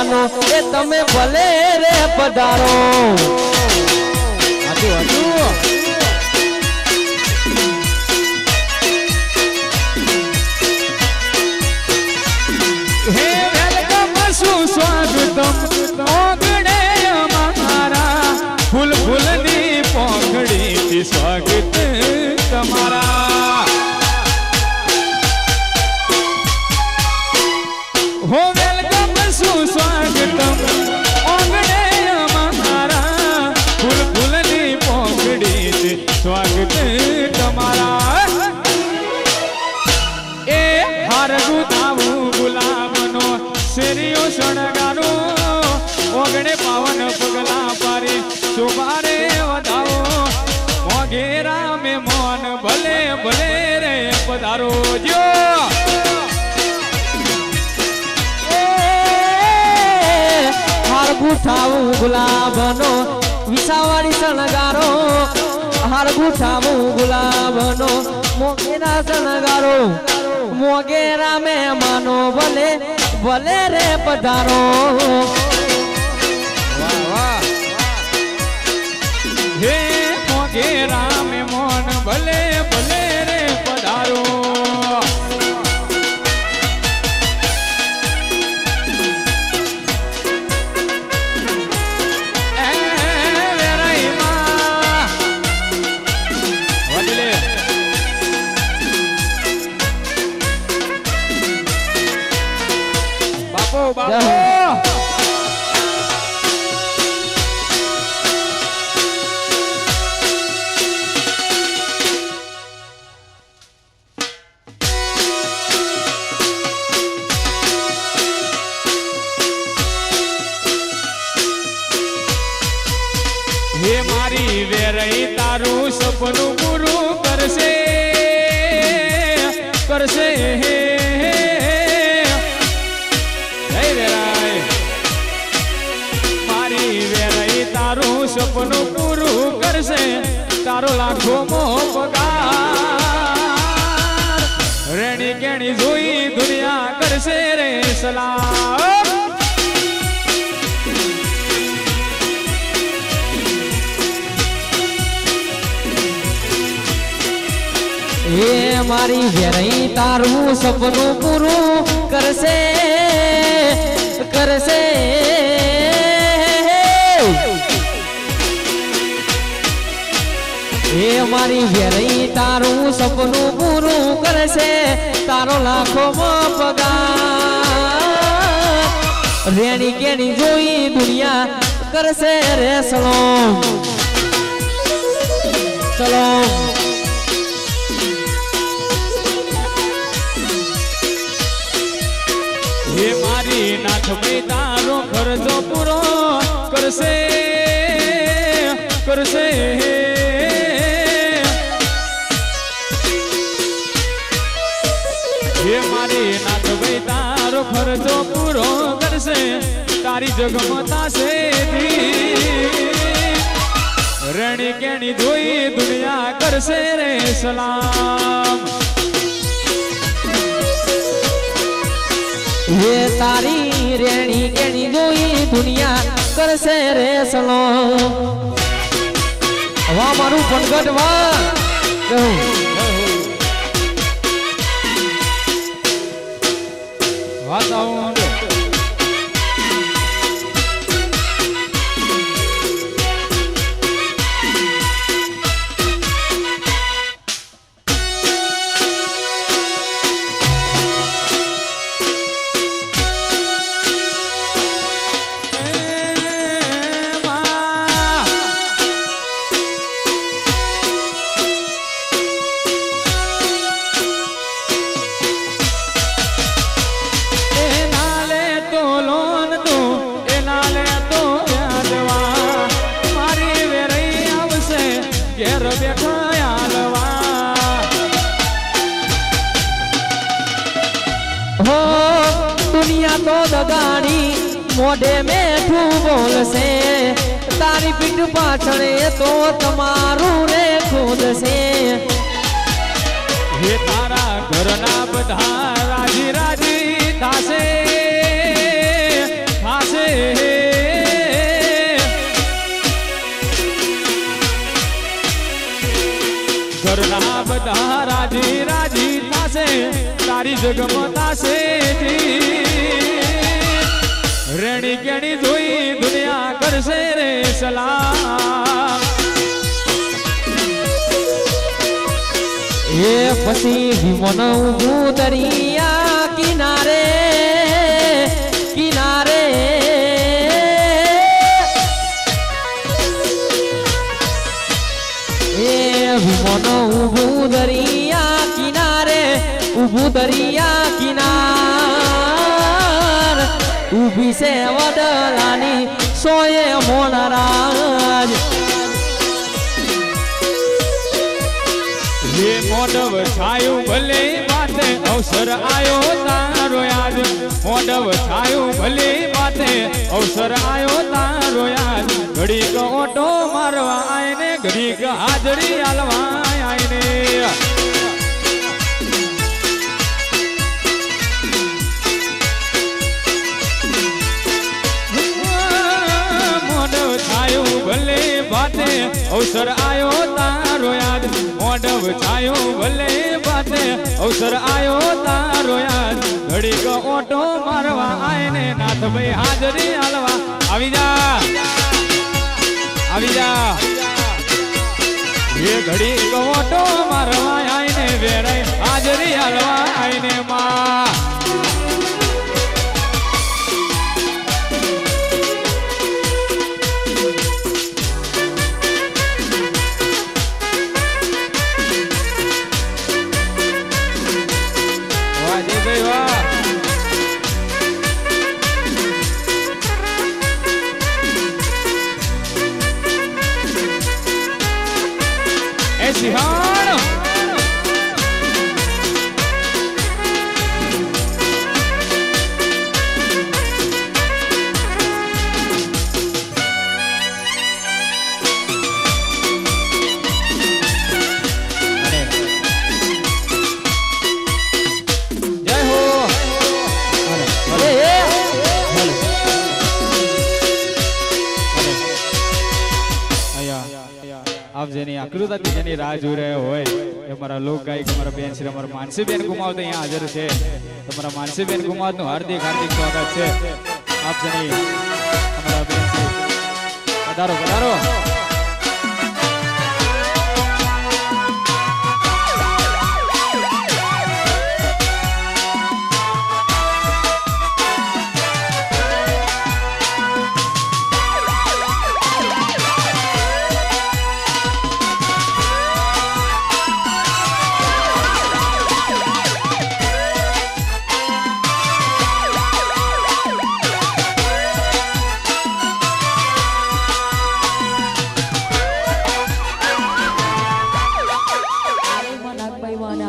માનો એ તમે ભલે રે પધારો. પધારો જો હાર ગુઠાવું ગુલાબનો વિસાવાળી શણગારો. હાર ગુઠાવું ગુલાબનો મોગેરા શણગારો. મોગેરા મહેમાનો ભલે ભલે રે પધારો. વાહ એ મારી વેરઈ તારું સપનું પૂરું કરશે. તારો લાખો પગાર. રેણી કેણી જોઈ દુનિયા કરશે રેસણો ચલો. નાથ ભાઈ તારો ખર્ચો પૂરો કરશે કરશે. તારો ખર્ચો પૂરો કરશે, તારી જગમતા છે રણી કેણી જોઈ દુનિયા કરશે રે સલામ. હે તારી રેણી કેણી જોઈ દુનિયા કરશે રે સલો હવા મારું પનગટ વાહ I don't know. तोद गाड़ी मोडे में तू बोल से तारी पिट पाछड़े तो तमारू रे खोद से ये तारा करना बधा, राज़ी राज़ी दासे दासे करना बधा, राज़ी राज़ी दासे तारी जग से जी। રેણી કેણી જોઈ દુનિયા કરશે રે સલામ એ પછી વિમન ઊભું દરિયા કિનારે કિનારે એ વિમન ઊભું દરિયા કિનારે ઊભું દરિયા કિનાર ઊભી છે વડલાની સોએ મોનરાજ હે મોડવ છાયું ભલે માથે અવસર આયો તારો યાદ. મોડવ છાયું ભલે માથે અવસર આયો તારો યાદ. ઘડીક ઓટો મારવા આયને, ઘડીક હાજરી આલવા આયને. અવસર આયો તારો યાદ મોડવ છાયો ભલે પાસે. અવસર આયો તારો યાદ, ઘડીક ઓટો મારવા આયને નાથ ભાઈ હાજરી હાલવા. આવી જા. આવી જા. એ ઘડીક ઓટો મારવા આયને વેરાય હાજરી હાલવા આયને માં. જેની આકૃતિ જેની રાહ જોઈ રહ્યો હોય, એ અમારા લોક ગાયક, અમારા બેન શ્રી, અમારા માનસીબેન ગુમાવત અહીંયા હાજર છે. તમારા માનસીબેન કુમાવતનું હાર્દિક હાર્દિક સ્વાગત છે. આપ જેની અમારા બેન પધારો પધારો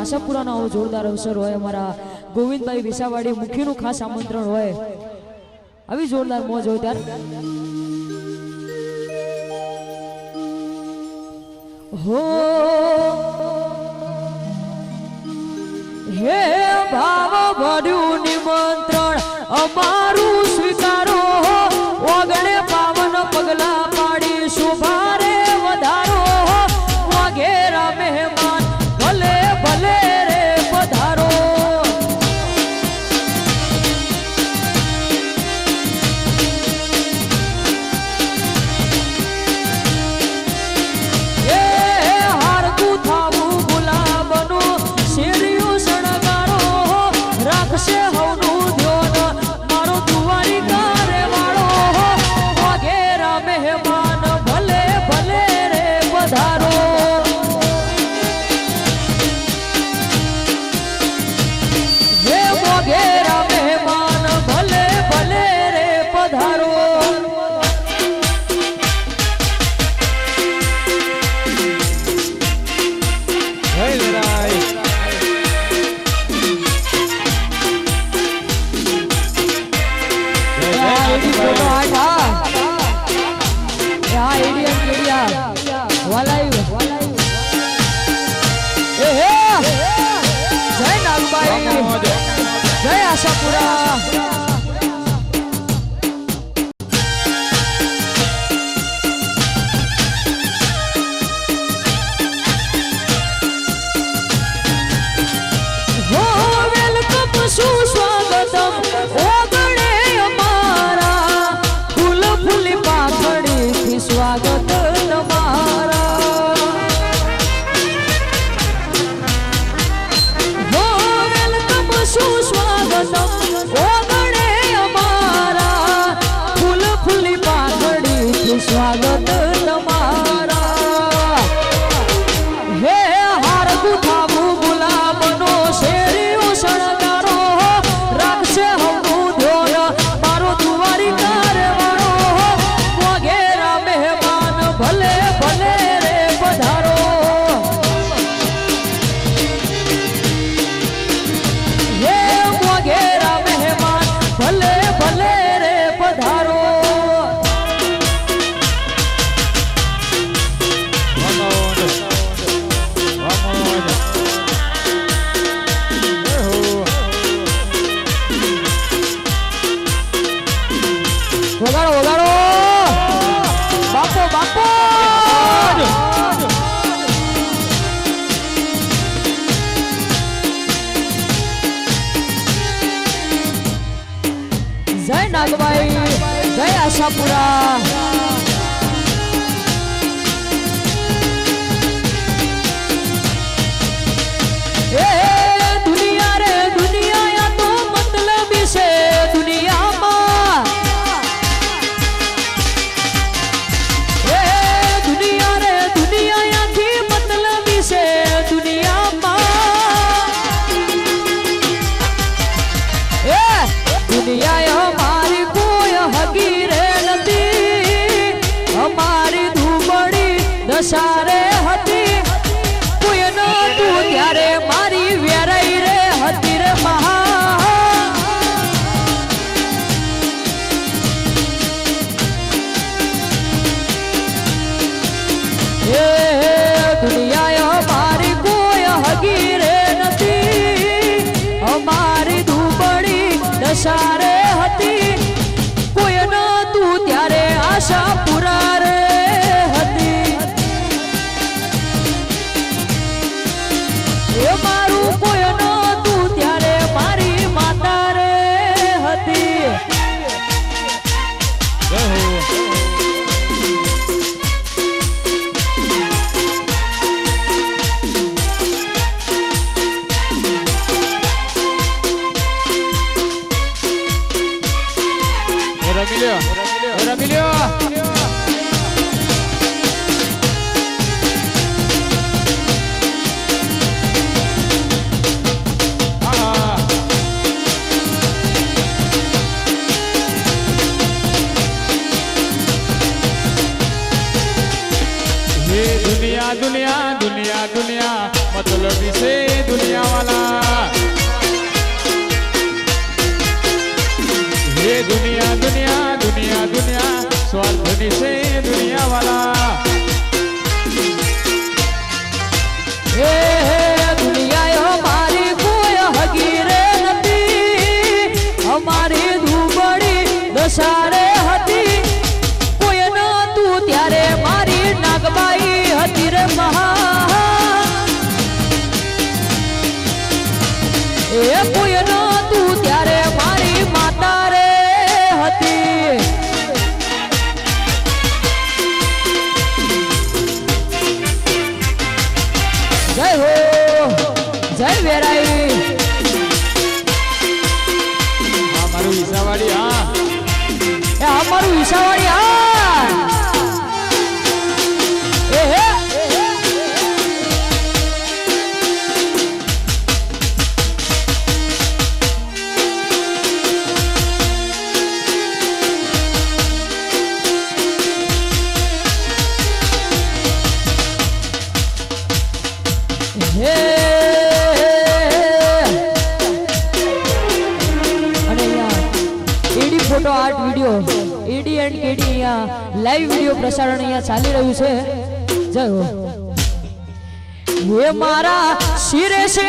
આશાપુરાનો આવો જોરદાર અવસર હોય, અમારા ગોવિંદભાઈ વિસાવાડી મુખીનું ખાસ આમંત્રણ હોય. આવી જોરદાર મોજ હોય ત્યારે. હો, હે ભાવ ભર્યું નિમંત્રણ, અમારું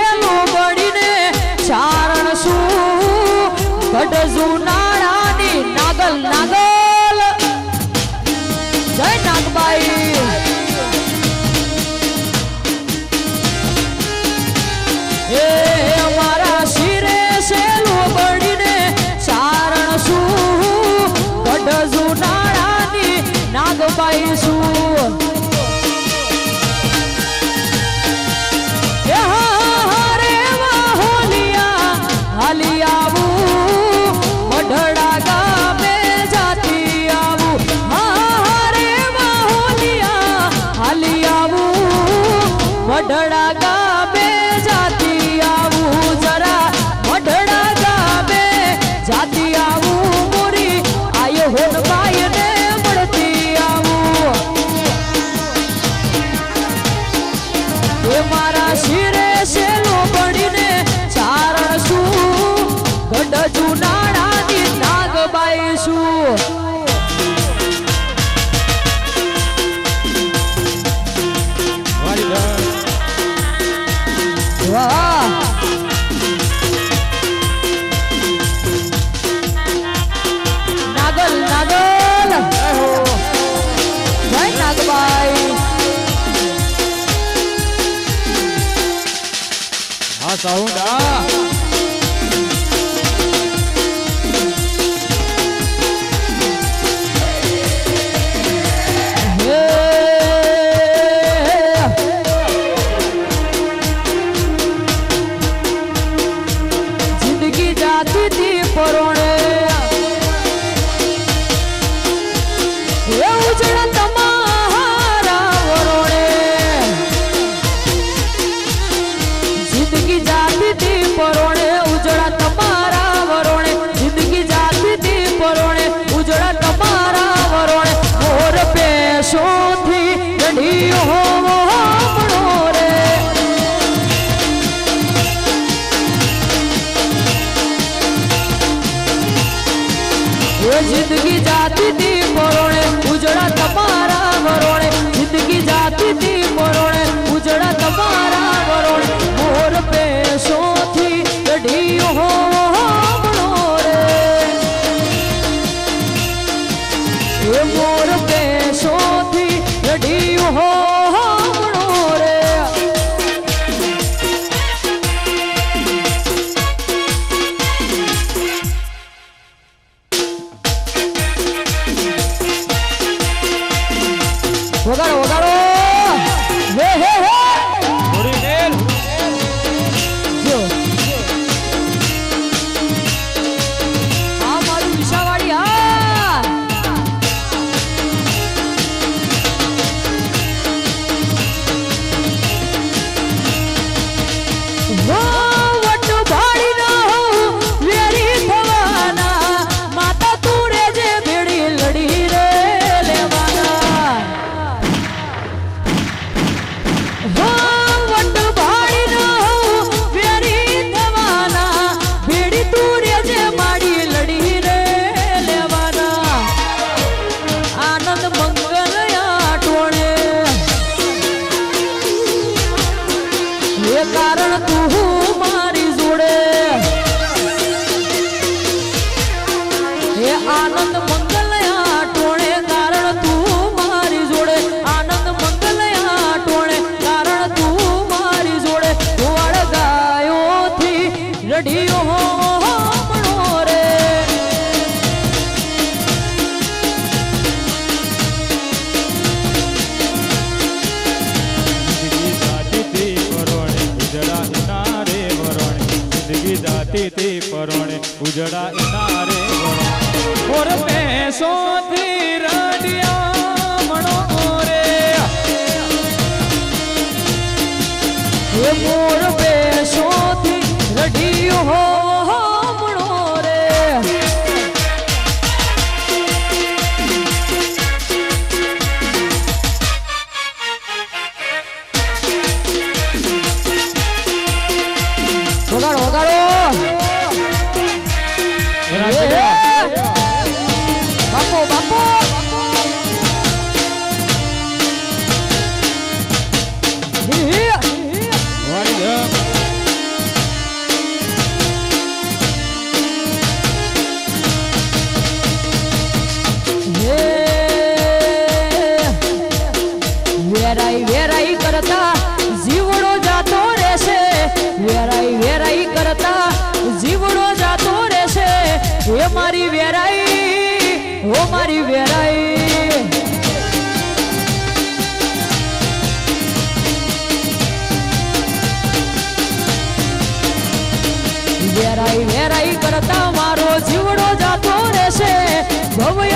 શિરે બળીને ચારણ શું? ગઢ નાળાની será એ કારણ તું મારી જોડે. સોથી રાડિયા મણો રે એ મોર બે સોથી રડિયો હોય Vamos aí.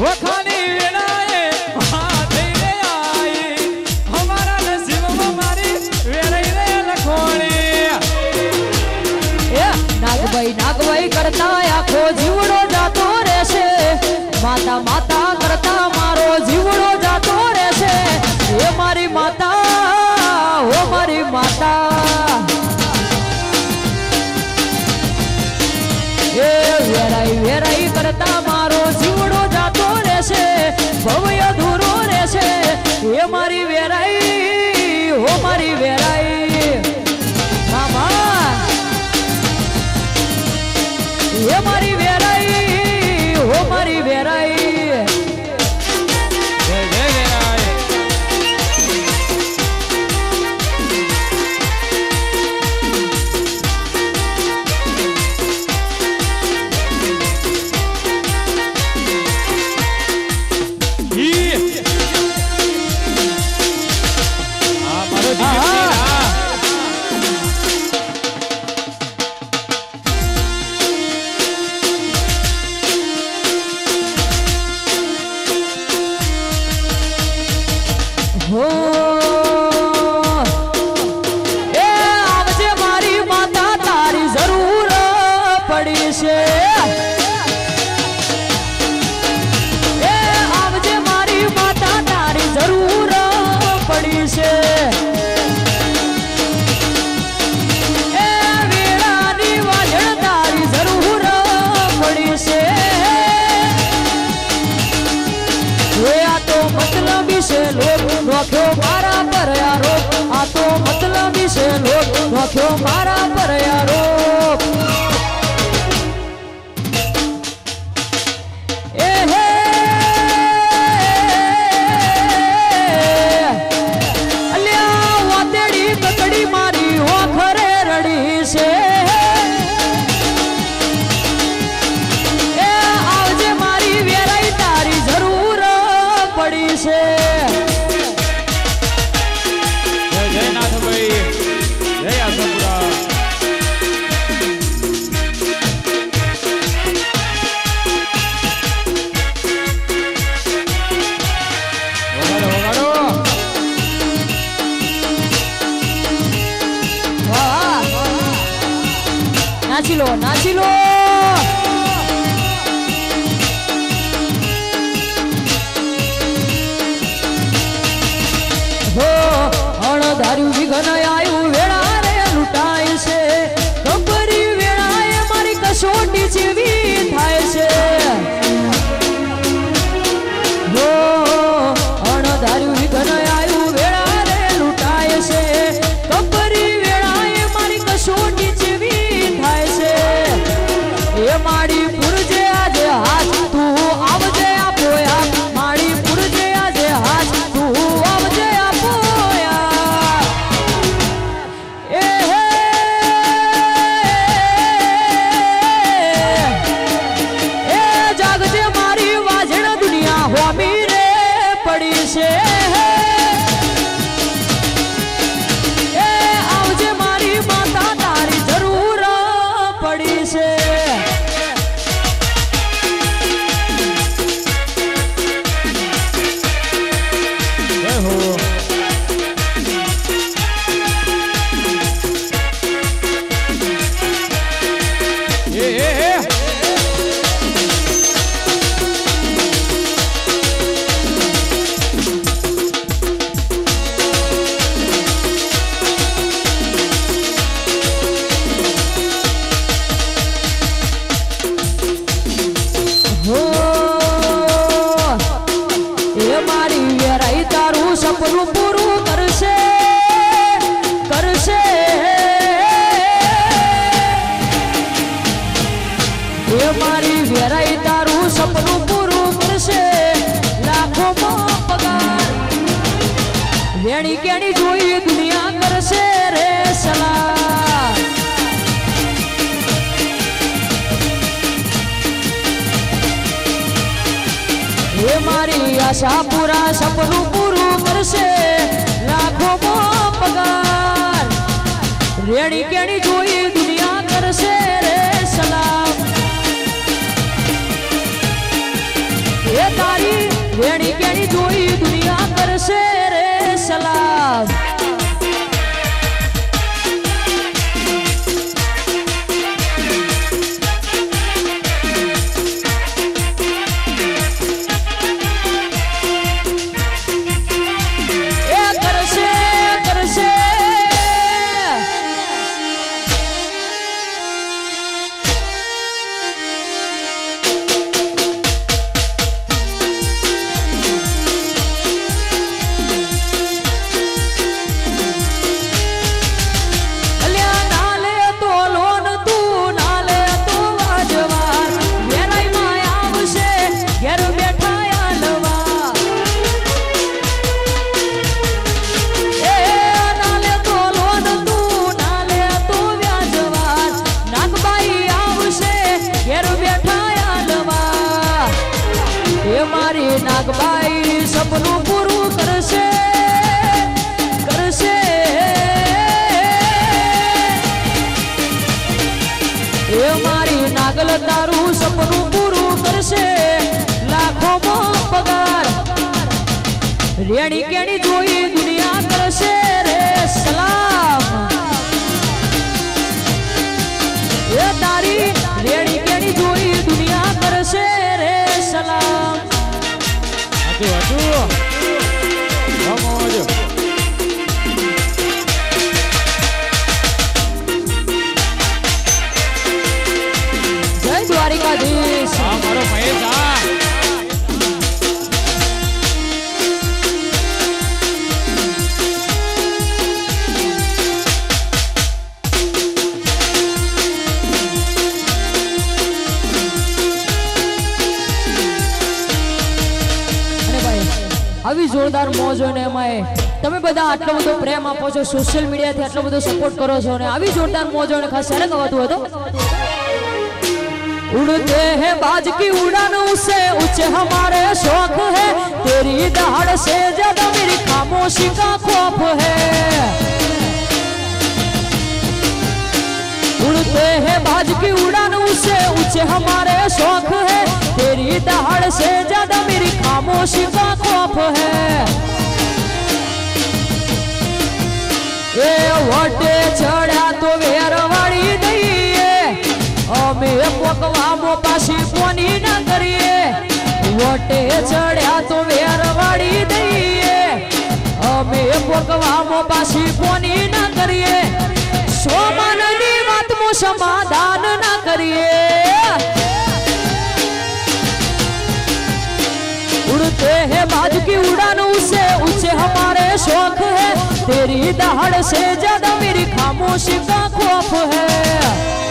What? kind नाखो मारा पर यारो आ तो मतलब इसे लोग नाखो मारा पर यारो। તારું વિઘન આવ્યું Gracias. આશા પૂરા સપનું પૂરું કરશે. લાખો પગાર. રેડી કેણી પ્રેમ આપો છો સોશિયલ મીડિયાથી આટલો બધો સપોર્ટ કરો છો ને આવી જોરદાર મોજ હોય ને ખાસ ત્યારે ગવાતું હતો उड़ते हैं बाज की उड़ान उसे ऊंचे हमारे शौक है तेरी दहाड़ से ज्यादा मेरी खामोशी का खौफ है उड़ते हैं बाज की उड़ान उसे ऊंचे हमारे शौक है तेरी दहाड़ से ज्यादा मेरी खामोशी का खौफ है એ વટે ચડ્યા તો વેરવાડી દઈએ અમે પોકવામો પાછી કોની ના કરીએ વટે ચડ્યા તો વેરવાડી દઈએ અમે પોકવામો પાછી કોની ના કરીએ સોમાનની વાતમાં સમાધાન ના કરીએ उड़ते हैं बाज की उड़ान उसे ऊंचे हमारे शौक है तेरी दहाड़ से ज़्यादा मेरी खामोशी का खौफ है।